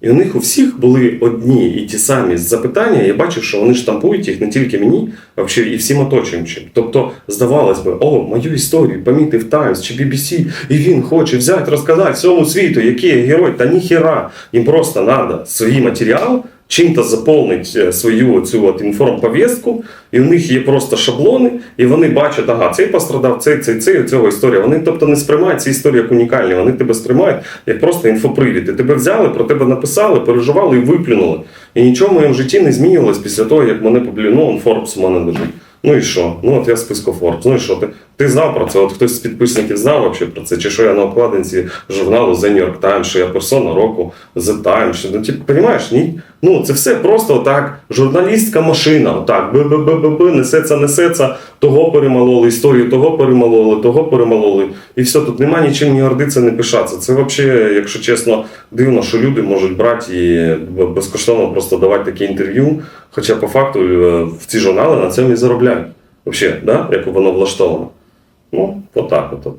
І у них у всіх були одні і ті самі запитання. Я бачив, що вони штампують їх не тільки мені, а взагалі і всім оточуючим. Тобто, здавалось би, о, мою історію помітив Таймс чи BBC, і він хоче взяти, розказати всьому світу, який я герой, та ніхіра. Їм просто треба свій матеріал чим-то заповнить свою цю от інформповістку, і в них є просто шаблони, і вони бачать, ага, цей пострадав, цей, цей, цей, цього історія. Вони тобто не сприймають ці історії як унікальні, вони тебе сприймають як просто інфопривід. І тебе взяли, про тебе написали, переживали і виплюнули. І нічого в моєму житті не змінювалось після того, як мене. Ну, Forbes у мене лежить. Ну і що? Ну от я списку Forbes. Ну і що? Ти, ти знав про це? От хтось з підписників знав вообще про це? Чи що я на обкладинці журналу The New York Times, що я персона року The Times? Ну, типу, розумієш, ні? Ну, це все просто отак. Журналістська машина, отак, б-б-б-б, несеться, несеться, того перемололи, історію того перемололи, того перемололи. І все, тут нема нічим ні гордитися, не пишатися. Це взагалі, якщо чесно, дивно, що люди можуть брати і безкоштовно просто давати такі інтерв'ю. Хоча по факту е, в ці журнали на цьому і заробляють. Взагалі, да? як воно влаштовано. Ну, отак от. от.